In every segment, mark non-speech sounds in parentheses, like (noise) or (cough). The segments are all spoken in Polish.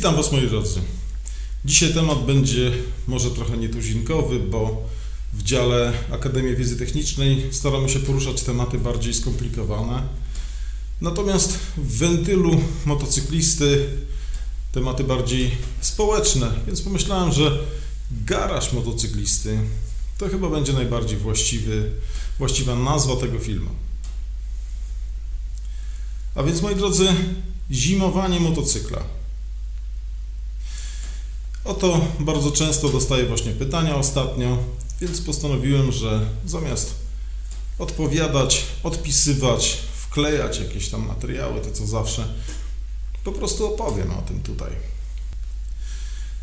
Witam Was moi drodzy. Dzisiaj temat będzie może trochę nietuzinkowy, bo w dziale Akademii Wiedzy Technicznej staramy się poruszać tematy bardziej skomplikowane. Natomiast w wentylu motocyklisty tematy bardziej społeczne, więc pomyślałem, że garaż motocyklisty to chyba będzie najbardziej właściwy, właściwa nazwa tego filmu. A więc moi drodzy, zimowanie motocykla. Oto bardzo często dostaję właśnie pytania ostatnio, więc postanowiłem, że zamiast odpowiadać, odpisywać, wklejać jakieś tam materiały, to co zawsze, po prostu opowiem o tym tutaj.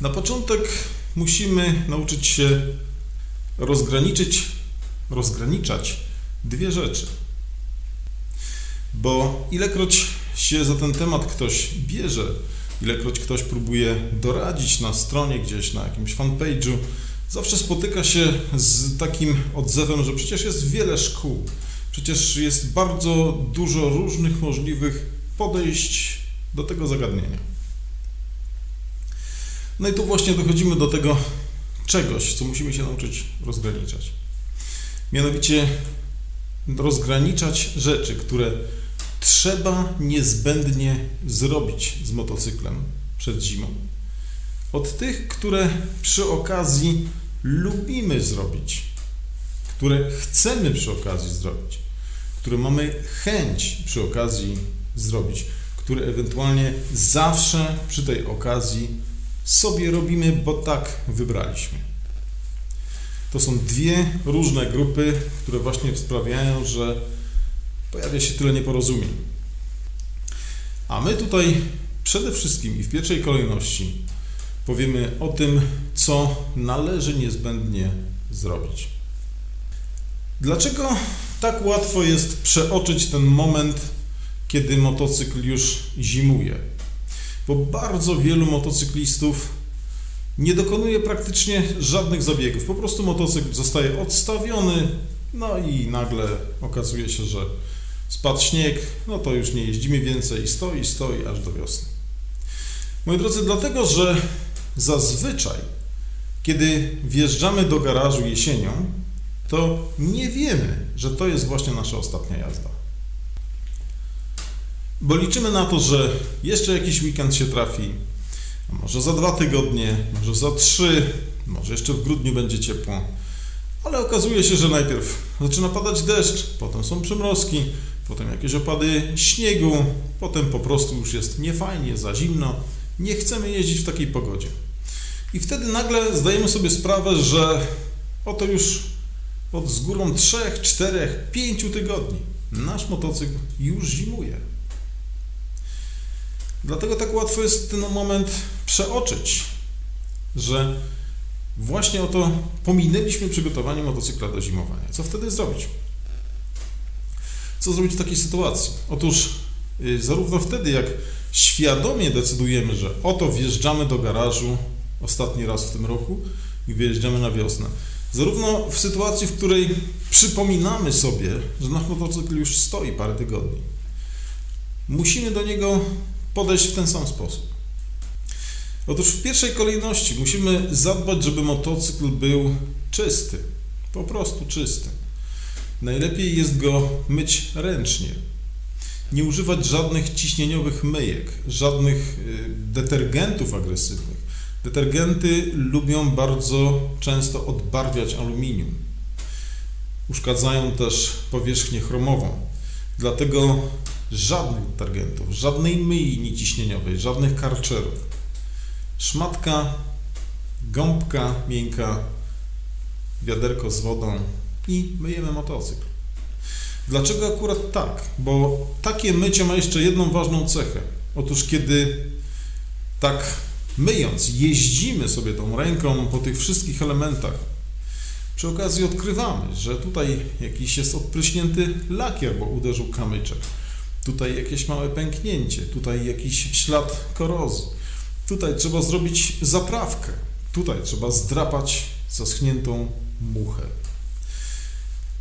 Na początek musimy nauczyć się rozgraniczyć, rozgraniczać dwie rzeczy. Bo ilekroć się za ten temat ktoś bierze, ilekroć ktoś próbuje doradzić na stronie gdzieś, na jakimś fanpage'u, zawsze spotyka się z takim odzewem, że przecież jest wiele szkół, przecież jest bardzo dużo różnych możliwych podejść do tego zagadnienia. No i tu właśnie dochodzimy do tego czegoś, co musimy się nauczyć rozgraniczać. Mianowicie rozgraniczać rzeczy, które trzeba niezbędnie zrobić z motocyklem przed zimą. Od tych, które przy okazji lubimy zrobić, które chcemy przy okazji zrobić, które mamy chęć przy okazji zrobić, które ewentualnie zawsze przy tej okazji sobie robimy, bo tak wybraliśmy. To są dwie różne grupy, które właśnie sprawiają, że pojawia się tyle nieporozumień. A my tutaj przede wszystkim i w pierwszej kolejności powiemy o tym, co należy niezbędnie zrobić. Dlaczego tak łatwo jest przeoczyć ten moment, kiedy motocykl już zimuje? Bo bardzo wielu motocyklistów nie dokonuje praktycznie żadnych zabiegów. Po prostu motocykl zostaje odstawiony, no i nagle okazuje się, że spadł śnieg, no to już nie jeździmy więcej i stoi, stoi aż do wiosny. Moi drodzy, dlatego, że zazwyczaj, kiedy wjeżdżamy do garażu jesienią, to nie wiemy, że to jest właśnie nasza ostatnia jazda. Bo liczymy na to, że jeszcze jakiś weekend się trafi, może za dwa tygodnie, może za trzy, może jeszcze w grudniu będzie ciepło. Ale okazuje się, że najpierw zaczyna padać deszcz, potem są przymrozki, potem jakieś opady śniegu, potem po prostu już jest niefajnie, za zimno, nie chcemy jeździć w takiej pogodzie. I wtedy nagle zdajemy sobie sprawę, że oto już od z górą 3, 4, 5 tygodni nasz motocykl już zimuje. Dlatego tak łatwo jest ten moment przeoczyć, że właśnie oto pominęliśmy przygotowanie motocykla do zimowania. Co wtedy zrobić? Co zrobić w takiej sytuacji? Otóż y, zarówno wtedy, jak świadomie decydujemy, że oto wjeżdżamy do garażu ostatni raz w tym roku i wyjeżdżamy na wiosnę, zarówno w sytuacji, w której przypominamy sobie, że nasz motocykl już stoi parę tygodni, musimy do niego podejść w ten sam sposób. Otóż w pierwszej kolejności musimy zadbać, żeby motocykl był czysty, po prostu czysty. Najlepiej jest go myć ręcznie. Nie używać żadnych ciśnieniowych myjek, żadnych y, detergentów agresywnych. Detergenty lubią bardzo często odbarwiać aluminium. Uszkadzają też powierzchnię chromową. Dlatego żadnych detergentów, żadnej myi nieciśnieniowej, żadnych karczerów. Szmatka, gąbka miękka, wiaderko z wodą i myjemy motocykl. Dlaczego akurat tak? Bo takie mycie ma jeszcze jedną ważną cechę. Otóż kiedy tak myjąc, jeździmy sobie tą ręką po tych wszystkich elementach, przy okazji odkrywamy, że tutaj jakiś jest odpryśnięty lakier, bo uderzył kamyczek. Tutaj jakieś małe pęknięcie, tutaj jakiś ślad korozji. Tutaj trzeba zrobić zaprawkę. Tutaj trzeba zdrapać zaschniętą muchę.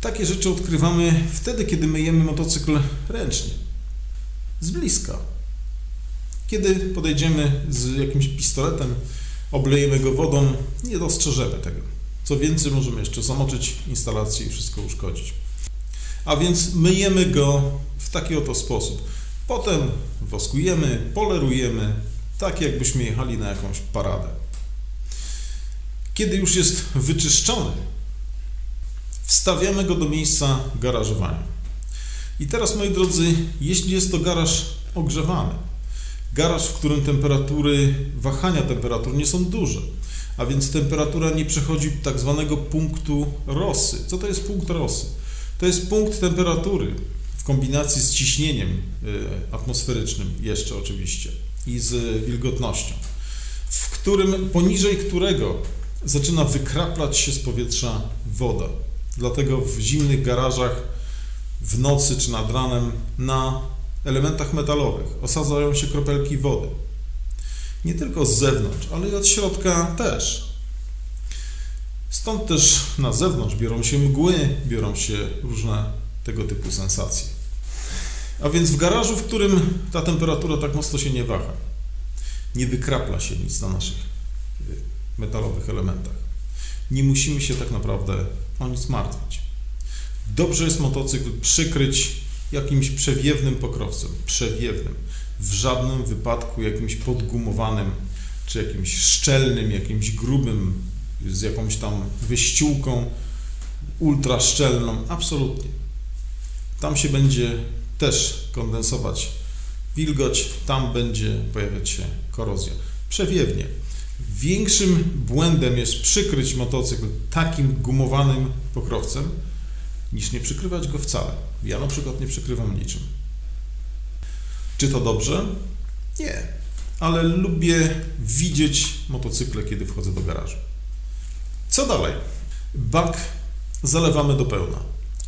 Takie rzeczy odkrywamy wtedy, kiedy myjemy motocykl ręcznie, z bliska. Kiedy podejdziemy z jakimś pistoletem, oblejemy go wodą, nie dostrzeżemy tego. Co więcej, możemy jeszcze zamoczyć instalację i wszystko uszkodzić. A więc myjemy go w taki oto sposób. Potem woskujemy, polerujemy, tak jakbyśmy jechali na jakąś paradę. Kiedy już jest wyczyszczony, wstawiamy go do miejsca garażowania. I teraz, moi drodzy, jeśli jest to garaż ogrzewany, garaż, w którym temperatury, wahania temperatur nie są duże, a więc temperatura nie przechodzi tak zwanego punktu Rossy. Co to jest punkt Rossy? To jest punkt temperatury w kombinacji z ciśnieniem y, atmosferycznym jeszcze oczywiście i z wilgotnością, w którym poniżej którego zaczyna wykraplać się z powietrza woda. Dlatego w zimnych garażach w nocy czy nad ranem na elementach metalowych osadzają się kropelki wody. Nie tylko z zewnątrz, ale i od środka też. Stąd też na zewnątrz biorą się mgły, biorą się różne tego typu sensacje. A więc w garażu, w którym ta temperatura tak mocno się nie waha, nie wykrapla się nic na naszych metalowych elementach. Nie musimy się tak naprawdę o nic martwić. Dobrze jest motocykl przykryć jakimś przewiewnym pokrowcem, przewiewnym, w żadnym wypadku jakimś podgumowanym, czy jakimś szczelnym, jakimś grubym, z jakąś tam wyściółką ultra szczelną, absolutnie. Tam się będzie też kondensować wilgoć, tam będzie pojawiać się korozja. Przewiewnie. Większym błędem jest przykryć motocykl takim gumowanym pokrowcem, niż nie przykrywać go wcale. Ja na przykład nie przykrywam niczym. Czy to dobrze? Nie. Ale lubię widzieć motocykle, kiedy wchodzę do garażu. Co dalej? Bak zalewamy do pełna.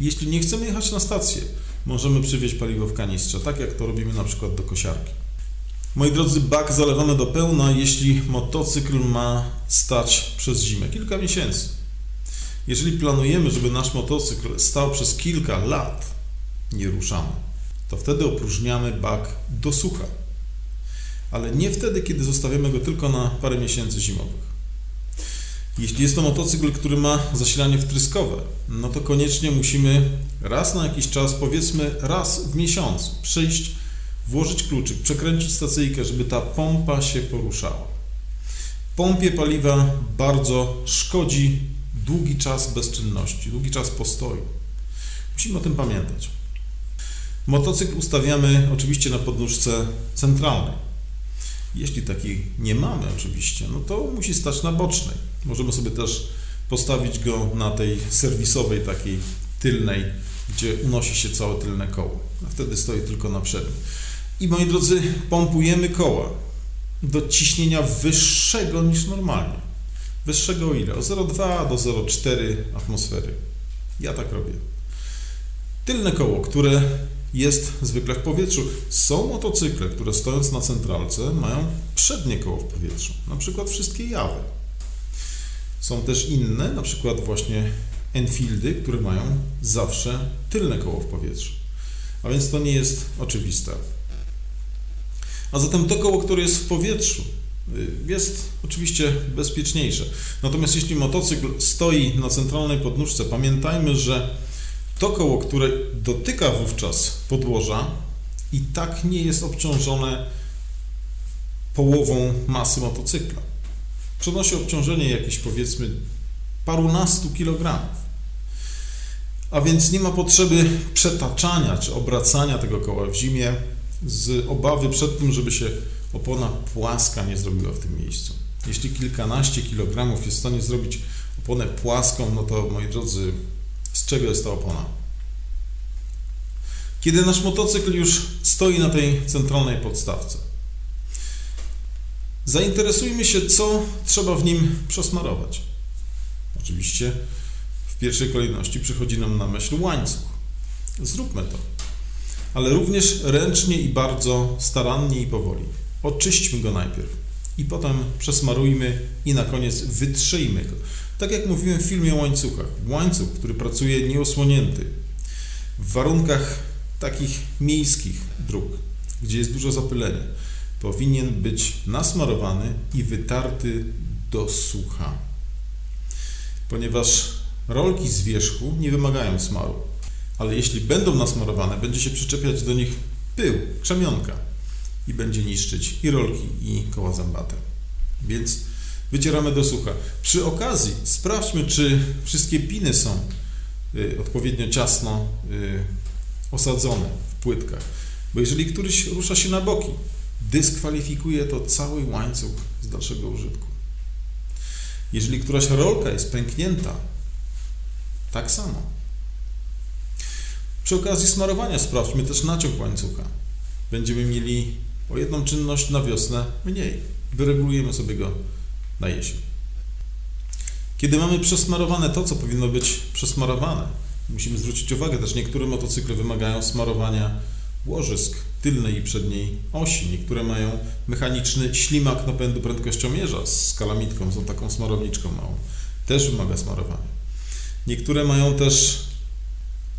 Jeśli nie chcemy jechać na stację, możemy przywieźć paliwo w kanistrze, tak jak to robimy na przykład do kosiarki. Moi drodzy, bak zalewamy do pełna, jeśli motocykl ma stać przez zimę, kilka miesięcy. Jeżeli planujemy, żeby nasz motocykl stał przez kilka lat, nie ruszamy, to wtedy opróżniamy bak do sucha. Ale nie wtedy, kiedy zostawiamy go tylko na parę miesięcy zimowych. Jeśli jest to motocykl, który ma zasilanie wtryskowe, no to koniecznie musimy raz na jakiś czas, powiedzmy raz w miesiącu, przyjść, włożyć kluczyk, przekręcić stacyjkę, żeby ta pompa się poruszała. Pompie paliwa bardzo szkodzi długi czas bezczynności, długi czas postoju. Musimy o tym pamiętać. Motocykl ustawiamy oczywiście na podnóżce centralnej. Jeśli takiej nie mamy oczywiście, no to musi stać na bocznej. Możemy sobie też postawić go na tej serwisowej, takiej tylnej, gdzie unosi się całe tylne koło. A wtedy stoi tylko na przednim. I moi drodzy, pompujemy koła do ciśnienia wyższego niż normalnie. Wyższego o ile? O 0,2 do 0,4 atmosfery. Ja tak robię. Tylne koło, które jest zwykle w powietrzu. Są motocykle, które stojąc na centralce mają przednie koło w powietrzu. Na przykład wszystkie jawy. Są też inne, na przykład właśnie Enfieldy, które mają zawsze tylne koło w powietrzu. A więc to nie jest oczywiste. A zatem to koło, które jest w powietrzu, y, jest oczywiście bezpieczniejsze. Natomiast jeśli motocykl stoi na centralnej podnóżce, pamiętajmy, że to koło, które dotyka wówczas podłoża, i tak nie jest obciążone połową masy motocykla. Przenosi obciążenie jakieś powiedzmy parunastu kilogramów. A więc nie ma potrzeby przetaczania czy obracania tego koła w zimie z obawy przed tym, żeby się opona płaska nie zrobiła w tym miejscu. Jeśli kilkanaście kilogramów jest w stanie zrobić oponę płaską, no to moi drodzy, z czego jest ta opona? Kiedy nasz motocykl już stoi na tej centralnej podstawce, zainteresujmy się, co trzeba w nim przesmarować. Oczywiście w pierwszej kolejności przychodzi nam na myśl łańcuch. Zróbmy to. Ale również ręcznie i bardzo starannie i powoli. Oczyśćmy go najpierw i potem przesmarujmy i na koniec wytrzyjmy go. Tak jak mówiłem w filmie o łańcuchach. Łańcuch, który pracuje nieosłonięty w warunkach takich miejskich dróg, gdzie jest dużo zapylenia, powinien być nasmarowany i wytarty do sucha. Ponieważ rolki z wierzchu nie wymagają smaru, ale jeśli będą nasmarowane, będzie się przyczepiać do nich pył, krzemionka i będzie niszczyć i rolki, i koła zębate. Więc wycieramy do sucha. Przy okazji sprawdźmy, czy wszystkie piny są y, odpowiednio ciasno y, osadzone w płytkach. Bo jeżeli któryś rusza się na boki, dyskwalifikuje to cały łańcuch z dalszego użytku. Jeżeli któraś rolka jest pęknięta, tak samo. Przy okazji smarowania sprawdźmy też naciąg łańcucha. Będziemy mieli o jedną czynność na wiosnę mniej. Wyregulujemy sobie go na jesień. Kiedy mamy przesmarowane to, co powinno być przesmarowane, musimy zwrócić uwagę, też niektóre motocykle wymagają smarowania łożysk tylnej i przedniej osi. Niektóre mają mechaniczny ślimak napędu prędkościomierza z kalamitką, są taką smarowniczką małą. Też wymaga smarowania. Niektóre mają też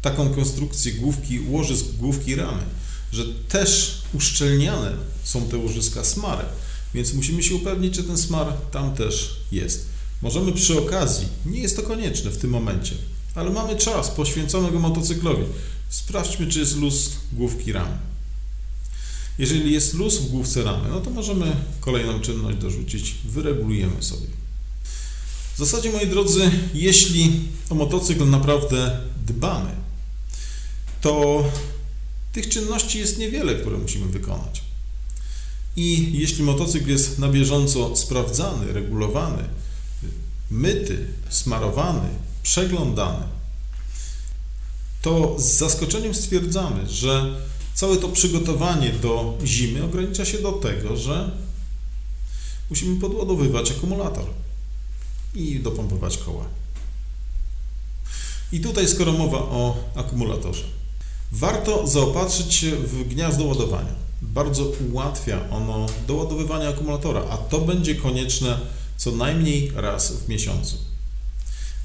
taką konstrukcję główki, łożysk główki ramy, że też uszczelniane są te łożyska smarem, więc musimy się upewnić, czy ten smar tam też jest. Możemy przy okazji, nie jest to konieczne w tym momencie, ale mamy czas poświęcony go motocyklowi. Sprawdźmy, czy jest luz główki ramy. Jeżeli jest luz w główce ramy, no to możemy kolejną czynność dorzucić, wyregulujemy sobie. W zasadzie, moi drodzy, jeśli o motocykl naprawdę dbamy, to tych czynności jest niewiele, które musimy wykonać. I jeśli motocykl jest na bieżąco sprawdzany, regulowany, myty, smarowany, przeglądany, to z zaskoczeniem stwierdzamy, że całe to przygotowanie do zimy ogranicza się do tego, że musimy podładowywać akumulator i dopompować koła. I tutaj, skoro mowa o akumulatorze, warto zaopatrzyć się w gniazdo ładowania. Bardzo ułatwia ono doładowywanie akumulatora, a to będzie konieczne co najmniej raz w miesiącu.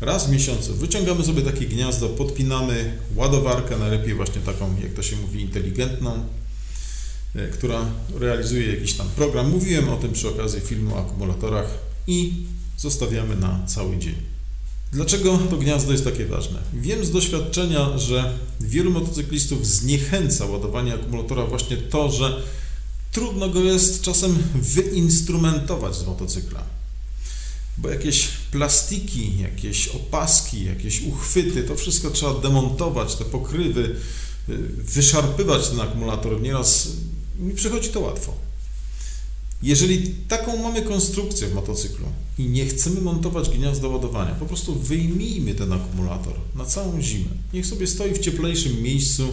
Raz w miesiącu wyciągamy sobie takie gniazdo, podpinamy ładowarkę, najlepiej właśnie taką, jak to się mówi, inteligentną, e, która realizuje jakiś tam program. Mówiłem o tym przy okazji filmu o akumulatorach i zostawiamy na cały dzień. Dlaczego to gniazdo jest takie ważne? Wiem z doświadczenia, że wielu motocyklistów zniechęca ładowanie akumulatora właśnie to, że trudno go jest czasem wyinstrumentować z motocykla. Bo jakieś plastiki, jakieś opaski, jakieś uchwyty, to wszystko trzeba demontować, te pokrywy, y, wyszarpywać ten akumulator. Nieraz mi przychodzi to łatwo. Jeżeli taką mamy konstrukcję w motocyklu i nie chcemy montować gniazda ładowania, po prostu wyjmijmy ten akumulator na całą zimę. Niech sobie stoi w cieplejszym miejscu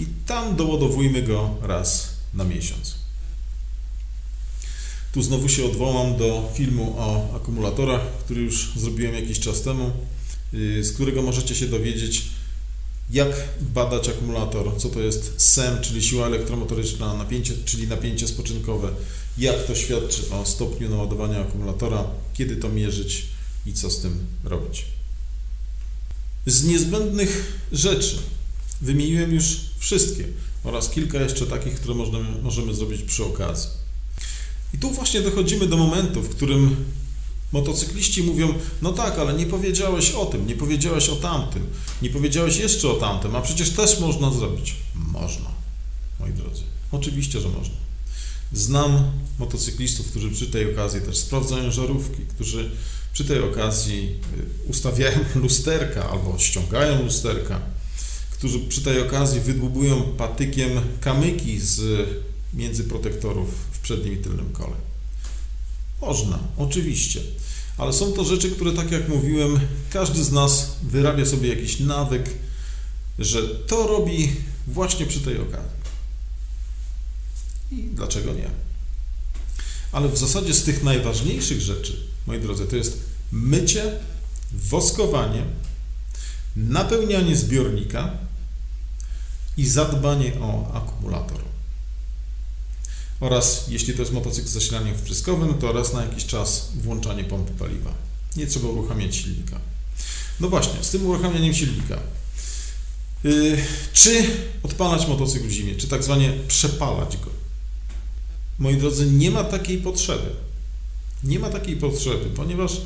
i tam doładowujmy go raz na miesiąc. Tu znowu się odwołam do filmu o akumulatorach, który już zrobiłem jakiś czas temu, yy, z którego możecie się dowiedzieć, jak badać akumulator, co to jest SEM, czyli siła elektromotoryczna, napięcie, czyli napięcie spoczynkowe, jak to świadczy o stopniu naładowania akumulatora, kiedy to mierzyć i co z tym robić. Z niezbędnych rzeczy wymieniłem już wszystkie oraz kilka jeszcze takich, które możemy, możemy zrobić przy okazji. I tu właśnie dochodzimy do momentu, w którym motocykliści mówią: No tak, ale nie powiedziałeś o tym, nie powiedziałeś o tamtym, nie powiedziałeś jeszcze o tamtym, a przecież też można zrobić. Można, moi drodzy. Oczywiście, że można. Znam motocyklistów, którzy przy tej okazji też sprawdzają żarówki, którzy przy tej okazji y, ustawiają (laughs) lusterka albo ściągają lusterka, którzy przy tej okazji wydłubują patykiem kamyki z między protektorów w przednim i tylnym kole. Można, oczywiście, ale są to rzeczy, które, tak jak mówiłem, każdy z nas wyrabia sobie jakiś nawyk, że to robi właśnie przy tej okazji. I dlaczego nie? Ale w zasadzie z tych najważniejszych rzeczy, moi drodzy, to jest mycie, woskowanie, napełnianie zbiornika i zadbanie o akumulator. Oraz jeśli to jest motocykl z zasilaniem wpryskowym, to raz na jakiś czas włączanie pompy paliwa. Nie trzeba uruchamiać silnika. No właśnie, z tym uruchamianiem silnika. Yy, czy odpalać motocykl w zimie, czy tak zwanie przepalać go? Moi drodzy, nie ma takiej potrzeby. Nie ma takiej potrzeby, ponieważ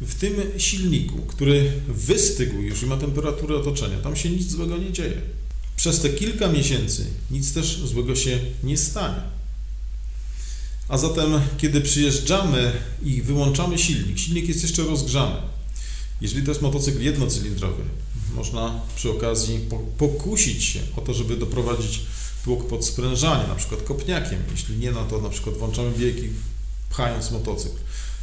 w tym silniku, który wystygł już i ma temperaturę otoczenia, tam się nic złego nie dzieje. Przez te kilka miesięcy nic też złego się nie stanie. A zatem, kiedy przyjeżdżamy i wyłączamy silnik, silnik jest jeszcze rozgrzany. Jeżeli to jest motocykl jednocylindrowy, można przy okazji po- pokusić się o to, żeby doprowadzić tłok pod sprężanie, na przykład kopniakiem. Jeśli nie, no to na przykład włączamy biegi, pchając motocykl,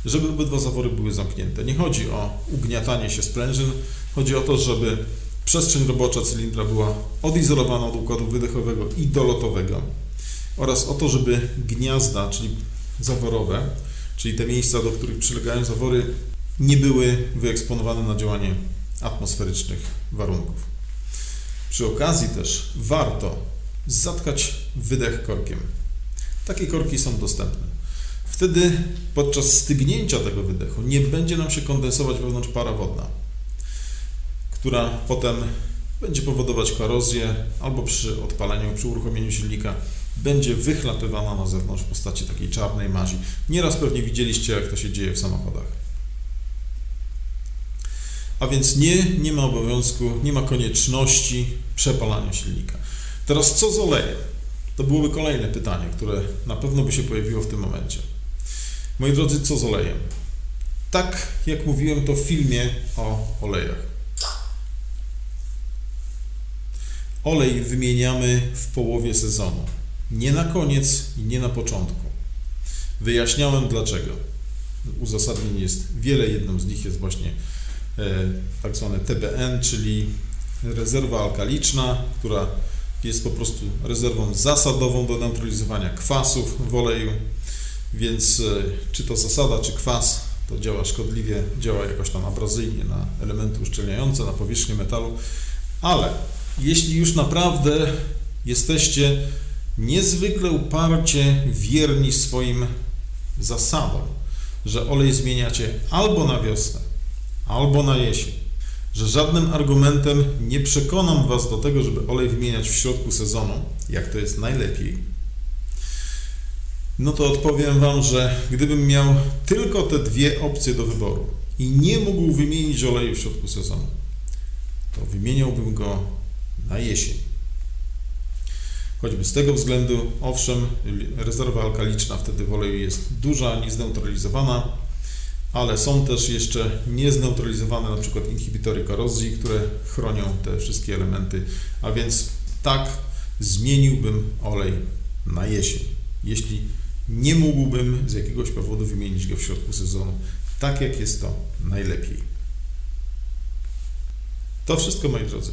żeby obydwa zawory były zamknięte. Nie chodzi o ugniatanie się sprężyn, chodzi o to, żeby przestrzeń robocza cylindra była odizolowana od układu wydechowego i dolotowego oraz o to, żeby gniazda, czyli zaworowe, czyli te miejsca, do których przylegają zawory, nie były wyeksponowane na działanie atmosferycznych warunków. Przy okazji też warto zatkać wydech korkiem. Takie korki są dostępne. Wtedy podczas stygnięcia tego wydechu nie będzie nam się kondensować wewnątrz para wodna, która potem będzie powodować korozję albo przy odpaleniu, przy uruchomieniu silnika będzie wychlapywana na zewnątrz w postaci takiej czarnej mazi. Nieraz pewnie widzieliście, jak to się dzieje w samochodach. A więc nie, nie ma obowiązku, nie ma konieczności przepalania silnika. Teraz co z olejem? To byłoby kolejne pytanie, które na pewno by się pojawiło w tym momencie. Moi drodzy, co z olejem? Tak jak mówiłem to w filmie o olejach. Olej wymieniamy w połowie sezonu. Nie na koniec i nie na początku. Wyjaśniałem dlaczego. Uzasadnień jest wiele, jedną z nich jest właśnie e, tak zwane TBN, czyli rezerwa alkaliczna, która jest po prostu rezerwą zasadową do neutralizowania kwasów w oleju, więc e, czy to zasada, czy kwas, to działa szkodliwie, działa jakoś tam abrazyjnie na elementy uszczelniające, na powierzchnię metalu, ale jeśli już naprawdę jesteście niezwykle uparcie wierni swoim zasadom, że olej zmieniacie albo na wiosnę, albo na jesień, że żadnym argumentem nie przekonam Was do tego, żeby olej wymieniać w środku sezonu, jak to jest najlepiej, no to odpowiem Wam, że gdybym miał tylko te dwie opcje do wyboru i nie mógł wymienić oleju w środku sezonu, to wymieniałbym go na jesień. Choćby z tego względu, owszem, rezerwa alkaliczna wtedy w oleju jest duża, niezneutralizowana, ale są też jeszcze niezneutralizowane na przykład inhibitory korozji, które chronią te wszystkie elementy, a więc tak zmieniłbym olej na jesień, jeśli nie mógłbym z jakiegoś powodu wymienić go w środku sezonu, tak jak jest to najlepiej. To wszystko moi drodzy.